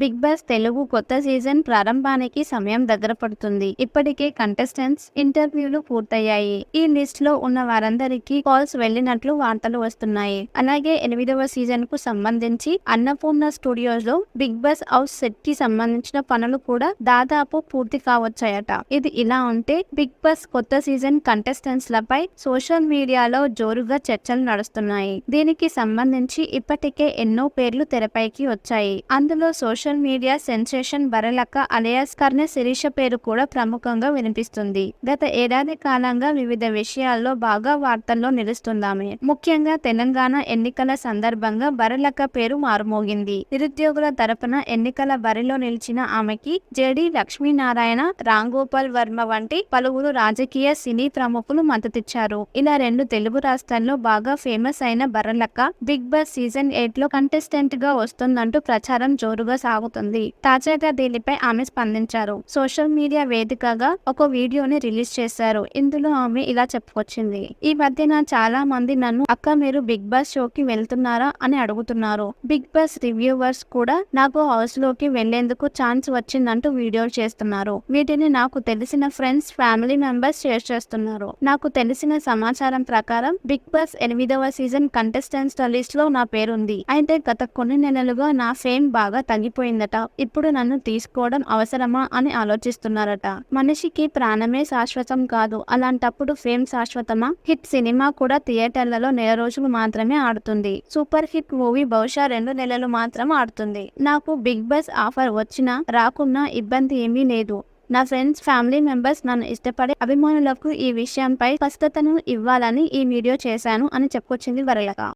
Big boss Telugu కొత్త season ప్రారంభానికి సమయం దగ్గర పడుతుంది. ఇప్పటికే కంటెస్టెంట్స్ ఇంటర్వ్యూలు పూర్తయ్యాయి. ఈ లిస్ట్లో ఉన్న వారందరికీ కాల్స్ వెళ్ళినట్లు వార్తలు వస్తున్నాయి. అలాగే ఎనిమిదవ సీజన్కు సంబంధించి అన్నపూర్ణ స్టూడియోస్లో బిగ్ బాస్ హౌస్ సెట్కి సంబంధించిన పనులు కూడా దాదాపు పూర్తి కావచ్చాయట. ఇది ఇలా ఉంటే బిగ్ బాస్ కొత్త సీజన్ కంటెస్టెంట్స్ లపై సోషల్ మీడియాలో జోరుగా చర్చలు నడుస్తున్నాయి. దీనికి సంబంధించి ఇప్పటికే ఎన్నో పేర్లు తెరపైకి వచ్చాయి. అందులో social social media sensation Baralakka alias Karna Shirisha పేరు కూడా ప్రముఖంగా వినిపిస్తుంది. గత ఏడాది కాలంగా వివిధ విషయాల్లో బాగా వార్తల్లో నిలుస్తుందామె. ముఖ్యంగా తెలంగాణ ఎన్నికల సందర్భంగా బరలక్క పేరు మారుమోగింది. నిరుద్యోగుల తరపున ఎన్నికల బరిలో నిలిచిన ఆమెకి జేడి లక్ష్మీనారాయణ రాంగోపాల్ వర్మ వంటి పలువురు రాజకీయ సినీ ప్రముఖులు మద్దతిచ్చారు ఇలా రెండు తెలుగు రాష్ట్రాల్లో బాగా ఫేమస్ అయిన బర్రలక్క బిగ్ బాస్ సీజన్ ఎయిట్లో కంటెస్టెంట్గా వస్తుందంటూ ప్రచారం జోరుగా సాగుతుంది. తాజాగా దీనిపై ఆమె స్పందించారు. సోషల్ మీడియా వేదికగా ఒక వీడియోని రిలీజ్ చేశారు. ఇందులో ఆమె ఇలా చెప్పుకొచ్చింది. ఈ మధ్యన చాలా మంది నన్ను అక్క మీరు బిగ్ బాస్ షోకి వెళ్తున్నారా? అని అడుగుతున్నారు. బిగ్ బాస్ రివ్యూవర్స్ కూడా నాకు హౌస్లోకి వెళ్ళేందుకు ఛాన్స్ వచ్చిందంటూ వీడియోలు చేస్తున్నారు. వీటిని నాకు తెలిసిన ఫ్రెండ్స్ ఫ్యామిలీ మెంబర్స్ షేర్ చేస్తున్నారు. నాకు తెలిసిన సమాచారం ప్రకారం బిగ్ బాస్ ఎనిమిదవ సీజన్ కంటెస్టెంట్స్ లిస్ట్లో నా పేరుంది. అయితే గత కొన్ని నెలలుగా నా ఫేమ్ బాగా తగ్గిపోయిందట ఇప్పుడు నన్ను తీసుకోవడం అవసరమా? అని ఆలోచిస్తున్నారట. మనిషికి ప్రాణమే శాశ్వతం కాదు. అలాంటప్పుడు ఫేమ్ శాశ్వతమా? హిట్ సినిమా కూడా థియేటర్లలో నెల రోజులు మాత్రమే ఆడుతుంది. సూపర్ హిట్ మూవీ బహుశా రెండు నెలలు మాత్రం ఆడుతుంది. నాకు బిగ్ బాస్ ఆఫర్ వచ్చినా రాకున్నా ఇబ్బంది ఏమీ లేదు. నా ఫ్రెండ్స్ ఫ్యామిలీ మెంబర్స్ నన్ను ఇష్టపడే అభిమానులకు ఈ విషయంపై స్పష్టతను ఇవ్వాలని ఈ వీడియో చేశాను అని చెప్పుకొచ్చింది వరలక